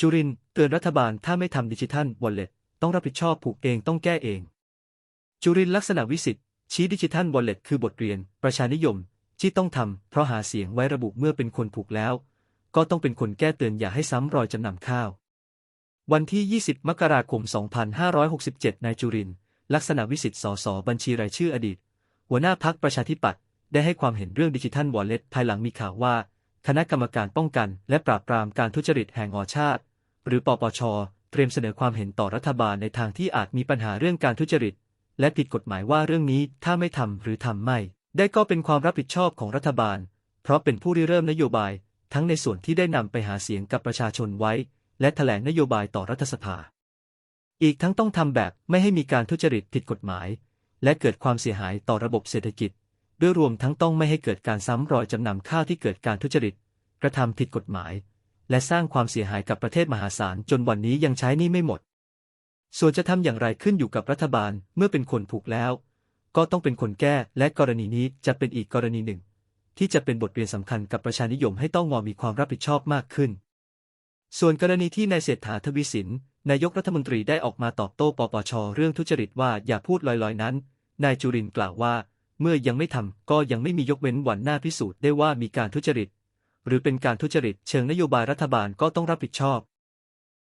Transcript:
จุรินเตือนรัฐบาลถ้าไม่ทำดิจิทัลวอลเล็ตต้องรับผิดชอบผูกเองต้องแก้เอง จุรินลักษณะวิสิทธิ์ชี้ดิจิทัลวอลเล็ตคือบทเรียน ประชานิยม ที่ต้องทำเพราะหาเสียงไว้ระบุเมื่อเป็นคนผูกแล้ว ก็ต้องเป็นคนแก้เตือนอย่าให้ซ้ำรอยจำนำข้าว วันที่ 20 มกราคม 2567 นายจุรินลักษณะวิสิทธิ์สสบัญชีรายชื่ออดีต หัวหน้าพักประชาธิปัตย์ได้ให้ความเห็นเรื่องดิจิทัลวอลเล็ตภายหลังมีข่าวว่า คณะกรรมการป้องกัน และปราบปรามการทุจริตแห่งอชาติ หรือปปช เตรียมเสนอความเห็นต่อรัฐบาลในทางที่อาจมีปัญหาเรื่องการทุจริต และผิดกฎหมายว่าเรื่องนี้ถ้าไม่ทำหรือทำไม่ ได้ก็เป็นความรับผิดชอบของรัฐบาล เพราะเป็นผู้ริเริ่มนโยบาย ทั้งในส่วนที่ได้นำไปหาเสียงกับประชาชนไว้ และแถลงนโยบายต่อรัฐสภา อีกทั้งต้องทำแบบไม่ให้มีการทุจริตผิดกฎหมาย และเกิดความเสียหายต่อระบบเศรษฐกิจด้วยรวมทั้งต้องไม่ให้เกิดการซ้ำรอยจำนำข้าวที่เกิดการทุจริต กระทำผิดกฎหมาย และสร้างความเสียหายกับประเทศมหาศาลจนวันนี้ยังใช้นี่ไม่หมด ส่วนจะทำอย่างไรขึ้นอยู่กับรัฐบาลเมื่อเป็นคนผูกแล้ว ก็ต้องเป็นคนแก้และกรณีนี้จะเป็นอีกกรณีหนึ่ง ที่จะเป็นบทเรียนสำคัญกับประชานิยมให้ต้องงอมีความรับผิดชอบมากขึ้น ส่วนกรณีที่นายเศรษฐาทวีสินนายกรัฐมนตรีได้ออกมาตอบโต้ปปช เรื่องทุจริตว่าอย่าพูดลอยๆนั้น นายจุรินกล่าวว่า เมื่อยังไม่ทำก็ยังไม่มียกเว้นวันหน้าพิสูจน์ได้ว่ามีการทุจริต หรือเป็นการทุจริตเชิงนโยบายรัฐบาลก็ต้องรับผิดชอบ